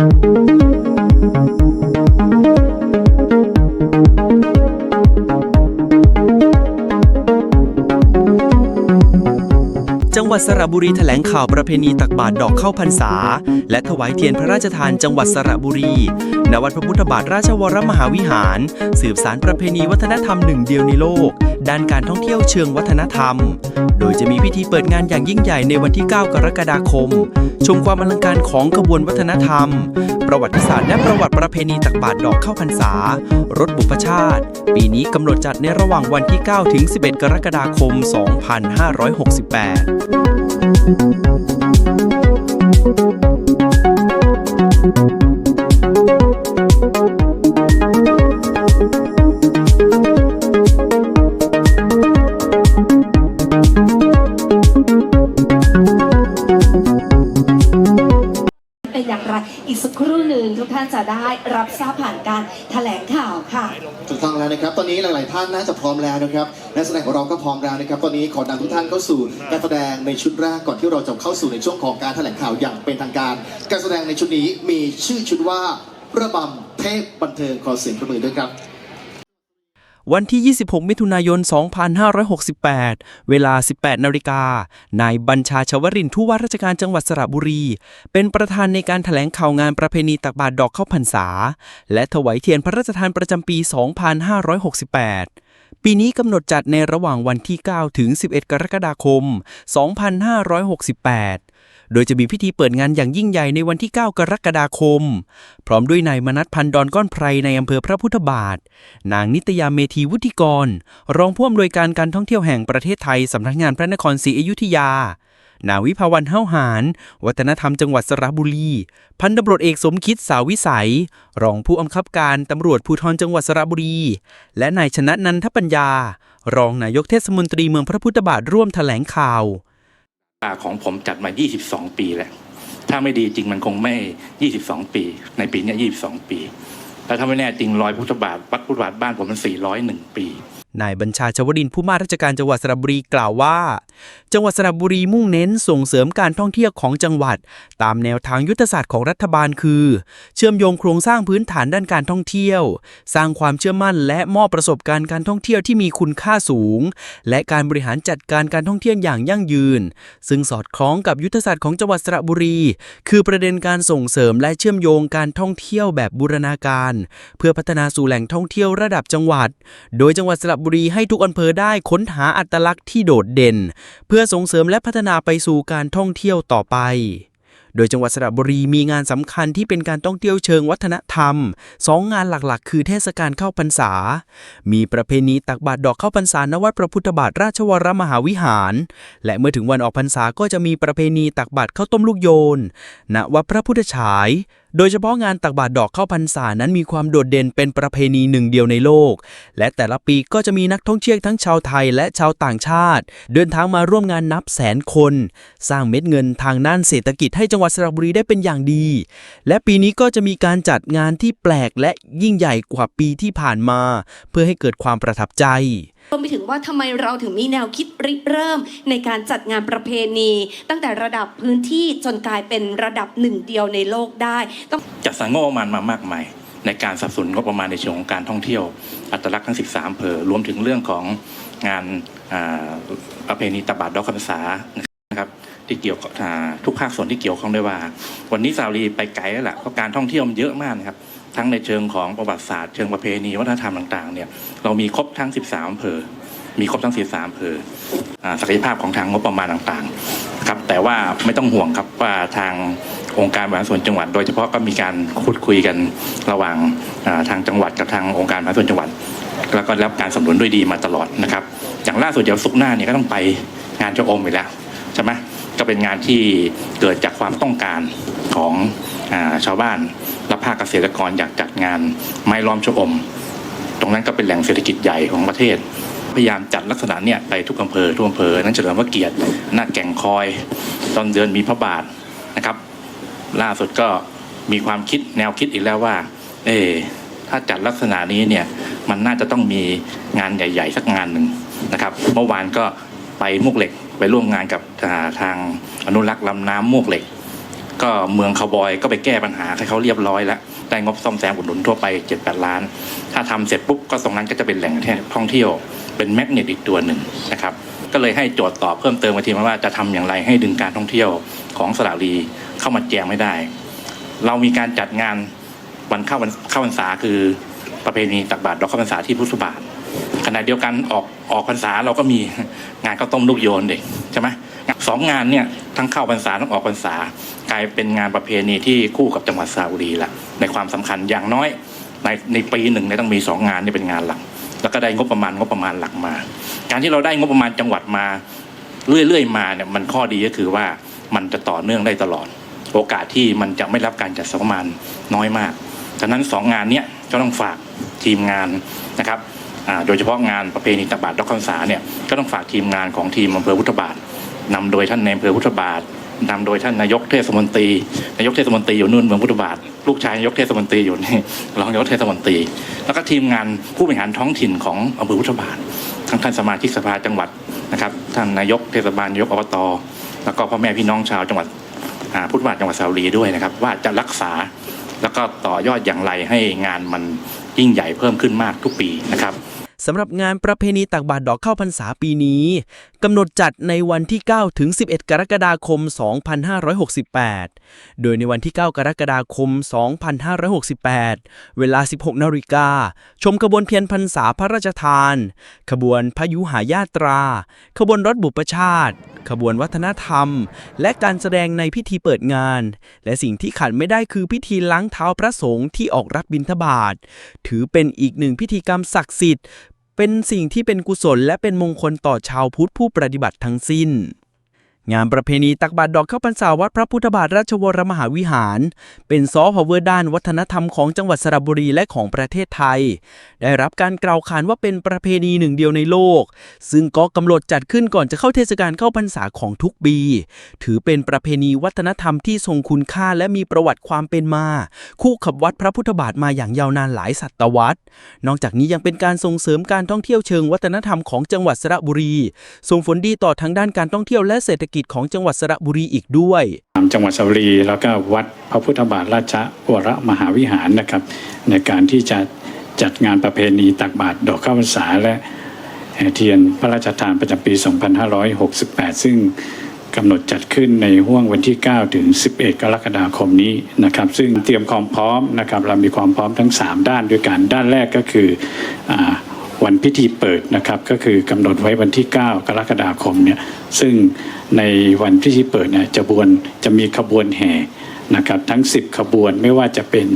จังหวัดสระบุรีแถลงข่าวประเพณีตักบาตรดอกเข้าพรรษา และถวายเทียนพระราชทานจังหวัดสระบุรีณวัดพระพุทธบาทราชวรมหาวิหาร สืบสารประเพณีวัฒนธรรมหนึ่งเดียวในโลกด้านการท่องเที่ยวเชิงวัฒนธรรม โดยจะมีพิธีเปิดงานอย่างยิ่งใหญ่ในวันที่ 9 กรกฎาคม ชมความอลังการของขบวนวัฒนธรรม ประวัติศาสตร์และประวัติประเพณีตักบาตรดอกเข้าพรรษา รถบุพชาติ ปีนี้กำหนดจัดในระหว่างวันที่ 9 ถึง 11 กรกฎาคม 2568 ท่านจะได้รับทราบผ่านการแถลงข่าวค่ะ ถูกต้องแล้วนะครับ ตอนนี้หลาย ๆ ท่านน่าจะพร้อมแล้วนะครับนักแสดงของเราก็พร้อมแล้วนะครับ ตอนนี้ขอนำทุกท่านเข้าสู่การแสดงในชุดแรกก่อนที่เราจะเข้าสู่ในช่วงของการแถลงข่าวอย่างเป็นทางการ การแสดงในชุดนี้มีชื่อชุดว่าระบำเทพบันเทิงขอเสียงประมือด้วยครับ วันที่ 26 มิถุนายน 2568 เวลา 18 นาฬิกา นายบัญชาชวรินผู้ว่าราชการจังหวัดสระบุรี เป็นประธานในการถแถลงข่าวงานประเพณีตักบาตรดอกเข้าพรรษา และถวายเทียนพระราชทานประจำปี 2568ปีนี้กำหนดจัดในระหว่างวันที่ 9 ถึง 11 กรกฎาคม 2568 โดยจะมีพิธีเปิดงานอย่างยิ่งใหญ่ในวันที่ 9 กรกฎาคม พร้อมด้วยนายมนัทพันดอนก้อนไพรในอำเภอพระพุทธบาท นางนิตยาเมธีวุฒิกร รองผู้อำนวยการการท่องเที่ยวแห่งประเทศไทยสำนักงานพระนครศรีอยุธยา นาวิภาวันเฮ้าหารวัฒนธรรมจังหวัดสระบุรี พันตำรวจเอกสมคิดสาวิสัย รองผู้อำคับการตำรวจภูธรจังหวัดสระบุรี และนายชนะนันทปัญญา รองนายกเทศมนตรีเมืองพระพุทธบาทร่วมแถลงข่าวาของผมจัดมา 22 ปีแล้วถ้าไม่ดีจริงมันคงไม่ 22 ปี ในปีนี้22 ปี แล้วถ้าไม่แน่จริงรอยพุทธบาทวัดพุทธบาทบ้านผมมัน 401 ปี นายบัญชาชวรินผู้ว่าราชการจังหวัดสระบุรีกล่าวว่า จังหวัดสระบุรีมุ่งเน้นส่งเสริมการท่องเที่ยวของจังหวัด ตามแนวทางยุทธศาสตร์ของรัฐบาลคือ เชื่อมโยงโครงสร้างพื้นฐานด้านการท่องเที่ยว สร้างความเชื่อมั่น และมอบประสบการณ์การท่องเที่ยวที่มีคุณค่าสูง และการบริหารจัดการการท่องเที่ยวอย่างยั่งยืน ซึ่งสอดคล้องกับยุทธศาสตร์ของจังหวัดสระบุรี คือประเด็นการส่งเสริมและเชื่อมโยงการท่องเที่ยวแบบบูรณาการ เพื่อพัฒนาสู่แหล่งท่องเที่ยวระดับจังหวัด โดยจังหวัดสระบุรีให้ทุกอำเภอได้ค้นหาอัตลักษณ์ที่โดดเด่น เพื่อส่งเสริมและพัฒนาไปสู่การท่องเที่ยวต่อไป โดยจังหวัดสระบุรีมีงานสำคัญที่เป็นการท่องเที่ยวเชิงวัฒนธรรมสองงานหลักๆ คือเทศกาลเข้าพรรษา มีประเพณีตักบาตรดอกเข้าพรรษาณวัดพระพุทธบาทราชวรมหาวิหาร และเมื่อถึงวันออกพรรษาก็จะมีประเพณีตักบาตรข้าวต้มลูกโยนณวัดพระพุทธฉาย โดยเฉพาะงานตักบาตรดอกเข้าพรรษานั้นมีความโดดเด่นเป็นประเพณีหนึ่งเดียวในโลก และแต่ละปีก็จะมีนักท่องเที่ยวทั้งชาวไทยและชาวต่างชาติ เดินทางมาร่วมงานนับแสนคน สร้างเม็ดเงินทางด้านเศรษฐกิจให้จังหวัดสระบุรีได้เป็นอย่างดี และปีนี้ก็จะมีการจัดงานที่แปลกและยิ่งใหญ่กว่าปีที่ผ่านมา เพื่อให้เกิดความประทับใจ รวมไปถึงว่าทำไมเราถึงมีแนวคิดริเริ่มในการจัดงานประเพณี ตั้งแต่ระดับพื้นที่จนกลายเป็นระดับหนึ่งเดียวในโลกได้ ต้องจัดสรรงบประมาณมามากมาย ในการสนับสนุนงบประมาณในเชิงของการท่องเที่ยว อัตลักษณ์ทั้ง 13อำเภอรวมถึงเรื่องของงานประเพณีตบาตรดอกคำษานะครับที่เกี่ยวกับทุกภาคส่วนที่เกี่ยวข้องด้วยว่า วันนี้สาวรีไปไกลแล้วล่ะเพราะการท่องเที่ยวมันเยอะมากนะครับ ทั้งในเชิงของประวัติศาสตร์เชิงประเพณีวัฒนธรรมต่างๆเนี่ยเรามีครบทั้ง 13อำเภอ มีครบทั้ง 13อำเภออ่าศักยภาพของทางงบประมาณต่างๆครับแต่ว่าไม่ต้องห่วงครับว่าทางองค์การบริหารส่วนจังหวัด โดยเฉพาะก็มีการพูดคุยกันระหว่างทางจังหวัดกับทางองค์การบริหารส่วนจังหวัด แล้วก็รับการสนับสนุนด้วยดีมาตลอดนะครับอย่างล่าสุดเดี๋ยวสุกหน้าเนี่ยก็ต้องไปงานเจ้าอมอีกแล้วใช่ไหมก็เป็นงานที่เกิดจากความต้องการของอชาวบ้าน และภาคเกษตรกรอยากจัดงานไม้ล้อมชะอม ตรงนั้นก็เป็นแหล่งเศรษฐกิจใหญ่ของประเทศ พยายามจัดลักษณะเนี่ยไปทุกอำเภอทุกอำเภอ นั้นเฉลิมพระเกียรติหน้าแก่งคอย ตอนเดือนมีพระบาทนะครับ ล่าสุดก็มีความคิดแนวคิดอีกแล้วว่า เออถ้าจัดลักษณะนี้เนี่ยมันน่าจะต้องมีงานใหญ่ ๆ สักงานหนึ่งนะครับ เมื่อวานก็ไปมวกเหล็กไปร่วมงานกับทางอนุรักษ์ลำน้ำมวกเหล็ก ก็เมืองคาวบอยก็ไปแก้ปัญหาให้เขาเรียบร้อยแล้วได้งบซ่อมแซมอุดหนุนทั่วไป7จ็ดแปดล้าน ถ้าทำเสร็จปุ๊บก็ตรงนั้นก็จะเป็นแหล่งท่องเที่ยวเป็นแมกเนตอีกตัวหนึ่งนะครับก็เลยให้โจทย์ตอบเพิ่มเติมมาทีมาว่าจะทำอย่างไรให้ดึงการท่องเที่ยวของสระบุรีเข้ามาแจมไม่ได้ เรามีการจัดงานวันเข้าวันเข้าพรรษาคือประเพณีตักบาตรดอกข้าวพรรษาที่พุทธบาทขณะเดียวกันออกออกพรรษาเราก็มีงานข้าวต้มลูกโยนเด็กใช่ไหม สองงานเนี่ยทั้งเข้าพรรษาทั้งออกพรรษากลายเป็นงานประเพณีที่คู่กับจังหวัดสระบุรีละในความสำคัญอย่างน้อยในในปีหนึ่งเนี่ยต้องมีสองงานนี่เป็นงานหลัก แล้วก็ได้งบประมาณงบประมาณหลักมา การที่เราได้งบประมาณจังหวัดมาเรื่อยๆมาเนี่ยมันข้อดีก็คือว่ามันจะต่อเนื่องได้ตลอด โอกาสที่มันจะไม่รับการจัดสมานน้อยมากฉะนั้นสองงานเนี้ยก็ต้องฝากทีมงานนะครับโดยเฉพาะงานประเพณีตบาตรดอกคำสาเนี่ยก็ต้องฝากทีมงานของทีมอำเภอพุทธบาท นำโดยท่านในอำเภอพุทธบาทนำโดยท่านนายกเทศมนตรี นายกเทศมนตรีอยู่นู่นเมืองพุทธบาท ลูกชายนายกเทศมนตรีอยู่นี่รองนายกเทศมนตรี แล้วก็ทีมงานผู้บริหารท้องถิ่นของอำเภอพุทธบาท ทั้งท่านสมาชิกสภาจังหวัดนะครับท่านนายกเทศบาลนายกอบต แล้วก็พ่อแม่พี่น้องชาวจังหวัดพุทธบาทจังหวัดสระบุรีด้วยนะครับ ว่าจะรักษาแล้วก็ต่อยอดอย่างไรให้งานมันยิ่งใหญ่เพิ่มขึ้นมากทุกปีนะครับ สำหรับงานประเพณีตักบาตรดอกข้าวพรรษาปีนี้กำหนดจัดในวันที่ 9 ถึง 11 กรกฎาคม 2568 โดยในวันที่ 9 กรกฎาคม 2568 เวลา 16 นาฬิกา ชมขบวนเพียรพรรษาพระราชทาน ขบวนพยุหายาตรา ขบวนรถบุปชาติ ขบวนวัฒนธรรม และการแสดงในพิธีเปิดงาน และสิ่งที่ขาดไม่ได้คือพิธีล้างเท้าพระสงฆ์ที่ออกรับบิณฑบาต ถือเป็นอีกหนึ่งพิธีกรรมศักดิ์สิทธิ์ เป็นสิ่งที่เป็นกุศลและเป็นมงคลต่อชาวพุทธผู้ปฏิบัติทั้งสิ้น งานประเพณีตักบาตรดอกข้าวพรรษาวัดพระพุทธบาทราชวรมหาวิหาร เป็นซอฟต์พาวเวอร์ด้านวัฒนธรรมของจังหวัดสระบุรีและของประเทศไทย ได้รับการกล่าวขานว่าเป็นประเพณีหนึ่งเดียวในโลก ซึ่งก็กำหนดจัดขึ้นก่อนจะเข้าเทศกาลเข้าพรรษาของทุกปี ถือเป็นประเพณีวัฒนธรรมที่ทรงคุณค่าและมีประวัติความเป็นมา คู่ขับวัดพระพุทธบาทมาอย่างยาวนานหลายศตวรรษ นอกจากนี้ยังเป็นการส่งเสริมการท่องเที่ยวเชิงวัฒนธรรมของจังหวัดสระบุรี ส่งผลดีต่อทั้งด้านการท่องเที่ยวและเศรษฐกิจของจังหวัดสระบุรีอีกด้วยจังหวัดสระบุรีแล้วก็วัดพระพุทธบาทราชวรมหาวิหารนะครับ ในการที่จะจัดงานประเพณีตักบาตรดอกข้าวพรรษาและแห่เทียนพระราชทานประจำปี 2568 ซึ่งกำหนดจัดขึ้นในห่วงวันที่ 9 ถึง 11 กรกฎาคมนี้นะครับ ซึ่งเตรียมความพร้อมนะครับ เรามีความพร้อมทั้ง 3 ด้านด้วยกัน ด้านแรกก็คืออ วันพิธีเปิดนะครับ ก็คือกำหนดไว้วันที่ 9 กรกฎาคมเนี่ยซึ่งในวันพิธีเปิดเนี่ยจะบวนจะมีขบวนแห่นะครับทั้ง 10 ขบวนไม่ว่าจะเป็น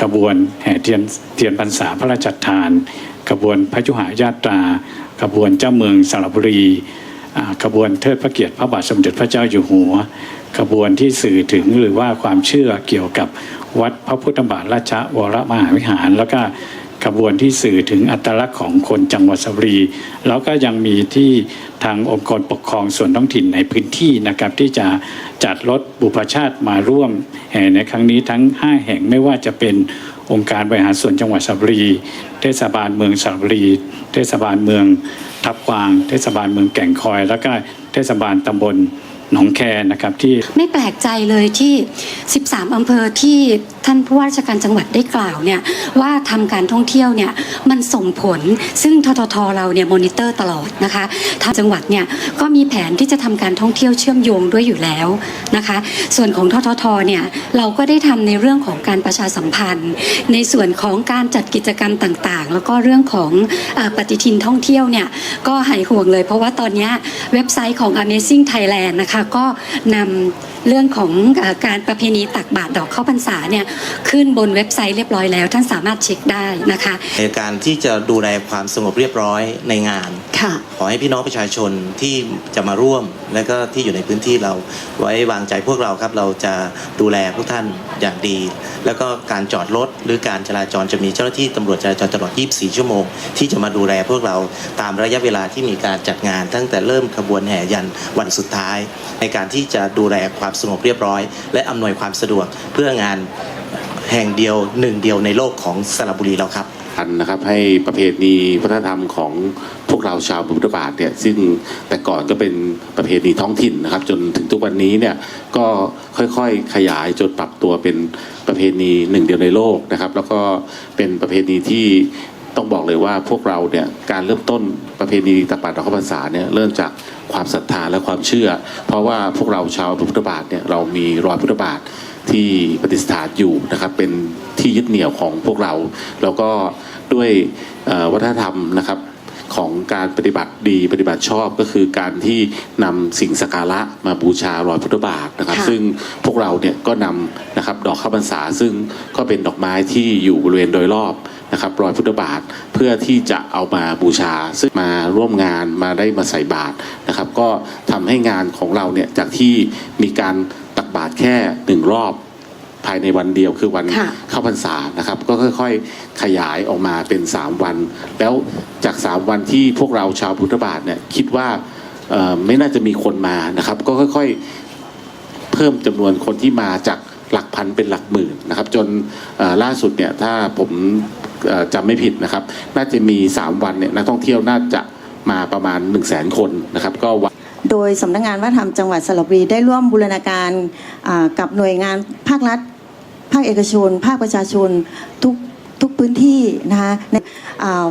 ขบวนแห่เทียนเทียนพรรษาพระราชทาน ขบวนพระยุหายาตรา ขบวนเจ้าเมืองสระบุรีขบวนเทิดพระเกียรติพระบาทสมเด็จพระเจ้าอยู่หัว ขบวนที่สื่อถึงหรือว่าความเชื่อเกี่ยวกับวัดพระพุทธบาทราชวรมหาวิหาร แล้วก็ ขบวนที่สื่อถึงอัตลักษณ์ของคนจังหวัดสระบุรี แล้วก็ยังมีที่ทางองค์กรปกครองส่วนท้องถิ่นในพื้นที่นะครับที่จะจัดรถบุพชาติมาร่วมแห่ในครั้งนี้ทั้ง 5 แห่งไม่ว่าจะเป็นองค์การบริหารส่วนจังหวัดสระบุรี เทศบาลเมืองสระบุรี เทศบาลเมืองทับกวาง เทศบาลเมืองแก่งคอย แล้วก็เทศบาลตำบลหนองแคนะครับที่ไม่แปลกใจเลยที่ 13 อำเภอที่ ท่านผู้ว่าราชการจังหวัดได้กล่าวเนี่ยว่าทำการท่องเที่ยวเนี่ยมันส่งผลซึ่งทททเราเนี่ยมอนิเตอร์ตลอดนะคะทางจังหวัดเนี่ยก็มีแผนที่จะทำการท่องเที่ยวเชื่อมโยงด้วยอยู่แล้วนะคะ ส่วนของทททเนี่ยเราก็ได้ทำในเรื่องของการประชาสัมพันธ์ ในส่วนของการจัดกิจกรรมต่างๆ แล้วก็เรื่องของอปฏิทินท่องเที่ยวเนี่ยก็หายห่วงเลย เพราะว่าตอนนี้เว็บไซต์ของ Amazing Thailand นะคะก็นำเรื่องของอการประเพณีตักบาตรดอกข้าวพรรษาเนี่ยขึ้นบนเว็บไซต์เรียบร้อยแล้ว ท่านสามารถเช็คได้นะคะ ในการที่จะดูแลความสงบเรียบร้อยในงาน ค่ะ ขอให้พี่น้องประชาชนที่จะมาร่วม และก็ที่อยู่ในพื้นที่เราไว้วางใจพวกเราครับ เราจะดูแลพวกท่านอย่างดี แล้วก็การจอดรถหรือการจราจรจะมีเจ้าหน้าที่ตำรวจจราจรตลอด 24 ชั่วโมง ที่จะมาดูแลพวกเราตามระยะเวลาที่มีการจัดงาน ตั้งแต่เริ่มขบวนแห่ยันวันสุดท้าย ในการที่จะดูแลความสงบเรียบร้อย และอำนวยความสะดวกเพื่องาน แห่งเดียวหนึ่งเดียวในโลกของสระบุรีเราครับอันนะครับให้ประเพณีวัฒนธรรมของพวกเราชาวบุรบาทเนี่ยซึ่งแต่ก่อนก็เป็นประเพณีท้องถิ่นนะครับ จนถึงทุกวันนี้เนี่ยก็ค่อยๆขยายจนปรับตัวเป็นประเพณีหนึ่งเดียวในโลกนะครับ แล้วก็เป็นประเพณีที่ต้องบอกเลยว่าพวกเราเนี่ยการเริ่มต้นประเพณีตักบาตรดอกข้าวพรรษาเนี่ยเริ่มจากความศรัทธาและความเชื่อ เพราะว่าพวกเราชาวพุทธบาทเนี่ยเรามีรอยพุทธบาท ที่ปฏิสถานอยู่นะครับ เป็นที่ยึดเหนี่ยวของพวกเรา แล้วก็ด้วยวัฒนธรรมนะครับของการปฏิบัติดีปฏิบัติชอบก็คือการที่นำสิ่งสักการะมาบูชารอยพุทธบาทนะครับ ซึ่งพวกเราเนี่ยก็นำนะครับดอกข้าวพรรษาซึ่งก็เป็นดอกไม้ที่อยู่บริเวณโดยรอบนะครับรอยพุทธบาทเพื่อที่จะเอามาบูชา ซึ่งมาร่วมงานมาได้มาใส่บาตรนะครับ ก็ทำให้งานของเราเนี่ยจากที่มีการ บาตรแค่หนึ่งรอบภายในวันเดียวคือวันค่ะเข้าพรรษานะครับ ก็ค่อยๆขยายออกมาเป็น 3 วัน แล้วจาก 3 วันที่พวกเราชาวพุทธบาทเนี่ยคิดว่าเอ่อไม่น่าจะมีคนมานะครับ ก็ค่อยๆเพิ่มจำนวนคนที่มาจากหลักพันเป็นหลักหมื่นนะครับ จนเอ่อล่าสุดเนี่ยถ้าผมเอ่อจำไม่ผิดนะครับ น่าจะมี 3 วันเนี่ยนักท่องเที่ยวน่าจะมาประมาณ 1 0 0 0 0แสนคนนะครับ ก็วัน โดยสำนักงานวัฒนธรรมจังหวัดสระบุรีได้ร่วมบูรณาการกับหน่วยงานภาครัฐ ภาคเอกชน ภาคประชาชนทุกทุกพื้นที่นะคะใน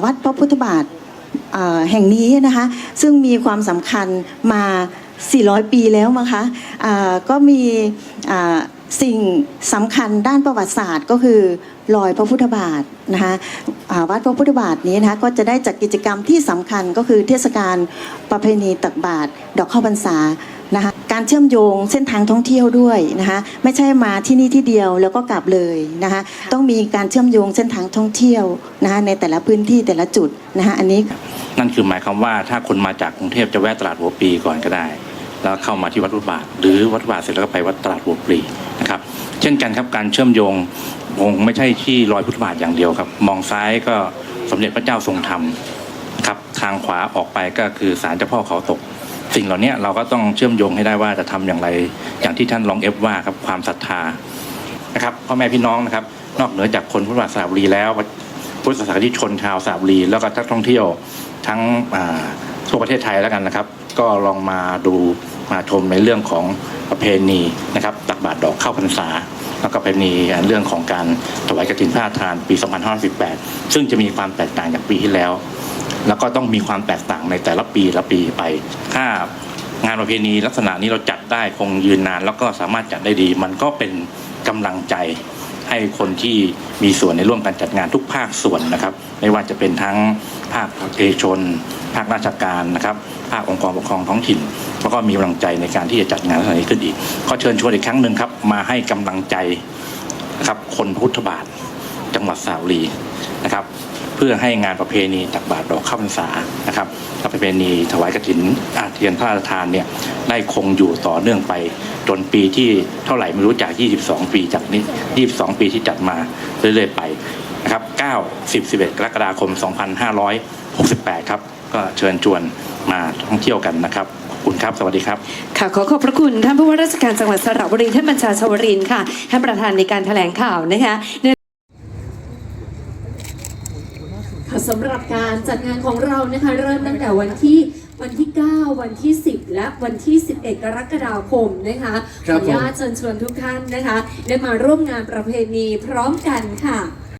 วัดพระพุทธบาทแห่งนี้นะคะซึ่งมีความสำคัญมา 400 ปีแล้วมั้งคะอ่าก็มีสิ่งสำคัญด้านประวัติศาสตร์ก็คือ รอยพระพุทธบาทนะคะวัดพระพุทธบาทนี้นะคะก็จะได้จัดกิจกรรมที่สำคัญก็คือเทศกาลประเพณีตักบาตรดอกข้าวพรรษานะคะการเชื่อมโยงเส้นทางท่องเที่ยวด้วยนะคะไม่ใช่มาที่นี่ที่เดียวแล้วก็กลับเลยนะคะต้องมีการเชื่อมโยงเส้นทางท่องเที่ยวนะคะในแต่ละพื้นที่แต่ละจุดนะคะอันนี้นั่นคือหมายความว่าถ้าคนมาจากกรุงเทพจะแวะตลาดหัวปีก่อนก็ได้ แล้วเข้ามาที่วัดพุทธบาท หรือวัดพุทธบาทเสร็จแล้วก็ไปวัดตลาดหัวปีนะครับเช่นกันครับการเชื่อมโยง คงไม่ใช่ที่รอยพุทธบาทอย่างเดียวครับ มองซ้ายก็สมเด็จพระเจ้าทรงธรรมครับทางขวาออกไปก็คือศาลเจ้าพ่อเขาตก สิ่งเหล่านี้เราก็ต้องเชื่อมโยงให้ได้ว่าจะทำอย่างไร อย่างที่ท่านรองเอฟว่าครับความศรัทธานะครับพ่อแม่พี่น้องนะครับ นอกเหนือจากคนพุทธบาทสระบุรีแล้วพุทธศาสนิกชนชาวสระบุรีแล้วก็นักท่องเที่ยวทั้งทั่วประเทศไทยแล้วกันนะครับ ก็ลองมาดูมาชมในเรื่องของประเพณีนะครับตักบาตรดอกข้าวพรรษา แล้วก็ประเพณีเรื่องของการถวายกฐินพระราทานปี 2518 ซึ่งจะมีความแตกต่างจากปีที่แล้ว แล้วก็ต้องมีความแตกต่างในแต่ละปีละปีไป ถ้างานประเพณีลักษณะนี้เราจัดได้คงยืนนาน แล้วก็สามารถจัดได้ดี มันก็เป็นกำลังใจ ให้คนที่มีส่วนในร่วมการจัดงานทุกภาคส่วนนะครับ ไม่ว่าจะเป็นทั้งภาคเอกชน ภาคราชการนะครับภาคองค์กรปกครองท้องถิ่นแล้วก็มีกำลังใจในการที่จะจัดงานลักษณะนี้ขึ้นอีกขอเชิญชวนอีกครั้งหนึ่งครับมาให้กำลังใจนะครับคนพุทธบาทจังหวัดสระบุรีนะครับ เพื่อให้งานประเพณีตักบาตรดอกข้าวพรรษานะครับและประเพณีถวายกฐินอาเทียนพระราชทานเนี่ยได้คงอยู่ต่อเนื่องไปจนปีที่เท่าไหร่ไม่รู้จาก 22 ปีจากนี้ 22 ปีที่จัดมาเรื่อยๆไปนะครับ 9 10 11 กรกฎาคม 2568 ครับ ก็เชิญชวนมาท่องเที่ยวกันนะครับคุณครับ สวัสดีครับ ค่ะ ขอขอบพระคุณท่านผู้ว่าราชการจังหวัดสระบุรี ท่านบัญชาชวรินค่ะ ท่านประธานในการแถลงข่าวนะคะในค่ะ สำหรับการจัดงานของเรานะคะเริ่มตั้งแต่วันที่วันที่ 9 วันที่ 10 และวันที่ 11 กรกฎาคมนะคะขครัอบอนุญาตผมเชิญชวนทุกท่านนะคะ ได้มาร่วมงานประเพณีพร้อมกันค่ะ